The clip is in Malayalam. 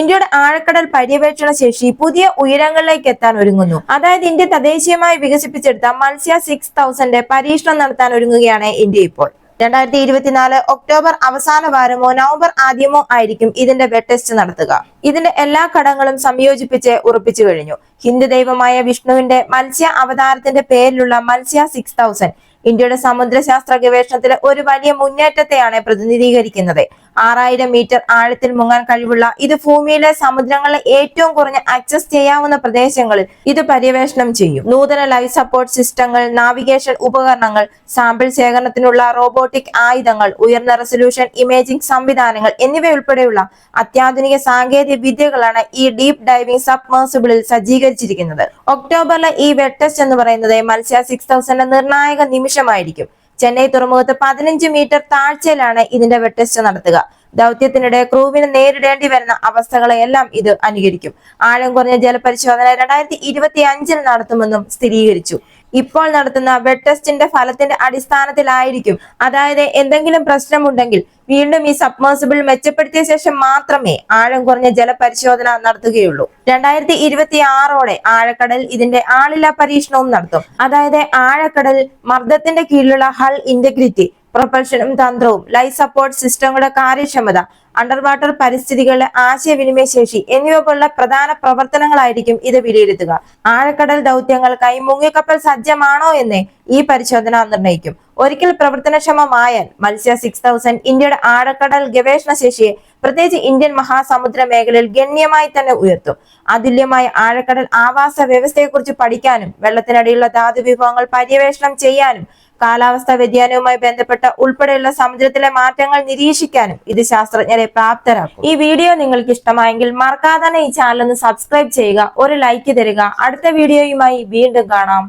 ഇന്ത്യയുടെ ആഴക്കടൽ പര്യവേക്ഷണ ശേഷി പുതിയ ഉയരങ്ങളിലേക്ക് എത്താൻ ഒരുങ്ങുന്നു. അതായത് ഇന്ത്യ തദ്ദേശീയമായി വികസിപ്പിച്ചെടുത്ത മത്സ്യ സിക്സ് തൗസൻഡ് പരീക്ഷണം നടത്താൻ ഒരുങ്ങുകയാണ് ഇന്ത്യ ഇപ്പോൾ. രണ്ടായിരത്തി ഇരുപത്തിനാല് ഒക്ടോബർ അവസാന വാരമോ നവംബർ ആദ്യമോ ആയിരിക്കും ഇതിന്റെ വെഡ് ടെസ്റ്റ് നടത്തുക. ഇതിന്റെ എല്ലാ ഘടകങ്ങളും സംയോജിപ്പിച്ച് ഉറപ്പിച്ചു കഴിഞ്ഞു. ഹിന്ദു ദൈവമായ വിഷ്ണുവിന്റെ മത്സ്യ അവതാരത്തിന്റെ പേരിലുള്ള മത്സ്യ സിക്സ് തൗസൻഡ് ഇന്ത്യയുടെ സമുദ്രശാസ്ത്ര ഗവേഷണത്തിലെ ഒരു വലിയ മുന്നേറ്റത്തെയാണ് പ്രതിനിധീകരിക്കുന്നത്. ആറായിരം മീറ്റർ ആഴത്തിൽ മുങ്ങാൻ കഴിവുള്ള ഇത് ഭൂമിയിലെ സമുദ്രങ്ങളിലെ ഏറ്റവും കുറഞ്ഞ ആക്സസ് ചെയ്യാവുന്ന പ്രദേശങ്ങളിൽ ഇത് പര്യവേഷണം ചെയ്യും. നൂതന ലൈഫ് സപ്പോർട്ട് സിസ്റ്റങ്ങൾ നാവിഗേഷൻ ഉപകരണങ്ങൾ സാമ്പിൾ ശേഖരണത്തിനുള്ള റോബോട്ടിക് ആയുധങ്ങൾ ഉയർന്ന റെസൊല്യൂഷൻ ഇമേജിംഗ് സംവിധാനങ്ങൾ എന്നിവയുൾപ്പെടെയുള്ള അത്യാധുനിക സാങ്കേതിക വിദ്യകളാണ് ഈ ഡീപ് ഡൈവിംഗ് സബ്മേഴ്സിബിളിൽ സജ്ജീകരിച്ചിരിക്കുന്നത്. ഒക്ടോബറിലെ ഈ വെട്ടസ്റ്റ് എന്ന് പറയുന്നത് മത്സ്യ സിക്സ് തൗസൻഡ് നിർണായക നിമിഷമായിരിക്കും. ചെന്നൈ തുറമുഖത്ത് പതിനഞ്ച് മീറ്റർ താഴ്ചയിലാണ് ഇതിന്റെ വെട്ടസ്റ്റ് നടത്തുക. ദൗത്യത്തിനിടെ ക്രൂവിന് നേരിടേണ്ടി വരുന്ന അവസ്ഥകളെയെല്ലാം ഇത് അനുകരിക്കും. ആഴം കുറഞ്ഞ ജലപരിശോധന രണ്ടായിരത്തി ഇരുപത്തി അഞ്ചിൽ നടത്തുമെന്നും സ്ഥിരീകരിച്ചു. ഇപ്പോൾ നടത്തുന്ന വെഡ് ടെസ്റ്റിന്റെ ഫലത്തിന്റെ അടിസ്ഥാനത്തിലായിരിക്കും. അതായത് എന്തെങ്കിലും പ്രശ്നമുണ്ടെങ്കിൽ വീണ്ടും ഈ സബ്മേഴ്സിബിൾ മെച്ചപ്പെടുത്തിയ ശേഷം മാത്രമേ ആഴം കുറഞ്ഞ ജലപരിശോധന നടത്തുകയുള്ളൂ. രണ്ടായിരത്തി ഇരുപത്തി ആറോടെ ആഴക്കടൽ ഇതിന്റെ ആളില്ലാ പരീക്ഷണവും നടത്തും. അതായത് ആഴക്കടൽ മർദ്ദത്തിന്റെ കീഴിലുള്ള ഹൾ ഇന്റഗ്രിറ്റി പ്രൊപ്പൽഷനും തന്ത്രവും ലൈഫ് സപ്പോർട്ട് സിസ്റ്റങ്ങളുടെ കാര്യക്ഷമത അണ്ടർ വാട്ടർ പരിസ്ഥിതികളുടെ ആശയവിനിമയ ശേഷി എന്നിവ പോലുള്ള പ്രധാന പ്രവർത്തനങ്ങളായിരിക്കും ഇത് വിലയിരുത്തുക. ആഴക്കടൽ ദൗത്യങ്ങൾക്കായി മുങ്ങിക്കപ്പൽ സജ്ജമാണോ എന്ന് ഈ പരിശോധന നിർണയിക്കും ഒരിക്കൽ പ്രവർത്തനക്ഷമമായാൽ മത്സ്യ സിക്സ് തൗസൻഡ് ഇന്ത്യയുടെ ആഴക്കടൽ ഗവേഷണ ശേഷിയെ പ്രത്യേകിച്ച് ഇന്ത്യൻ മഹാസമുദ്ര മേഖലയിൽ ഗണ്യമായി തന്നെ ഉയർത്തും. അതുല്യമായ ആഴക്കടൽ ആവാസ വ്യവസ്ഥയെക്കുറിച്ച് പഠിക്കാനും വെള്ളത്തിനടിയിലുള്ള ധാതു വിഭവങ്ങൾ പര്യവേഷണം ചെയ്യാനും കാലാവസ്ഥാ വ്യതിയാനവുമായി ബന്ധപ്പെട്ട ഉൾപ്പെടെയുള്ള സമുദ്രത്തിലെ മാറ്റങ്ങൾ നിരീക്ഷിക്കാനും ഇത് ശാസ്ത്രജ്ഞരെ പ്രാപ്തരാക്കും. ഈ വീഡിയോ നിങ്ങൾക്ക് ഇഷ്ടമായെങ്കിൽ മറക്കാതെ തന്നെ ഈ ചാനൽ ഒന്ന് സബ്സ്ക്രൈബ് ചെയ്യുക ഒരു ലൈക്ക് തരിക. അടുത്ത വീഡിയോയുമായി വീണ്ടും കാണാം.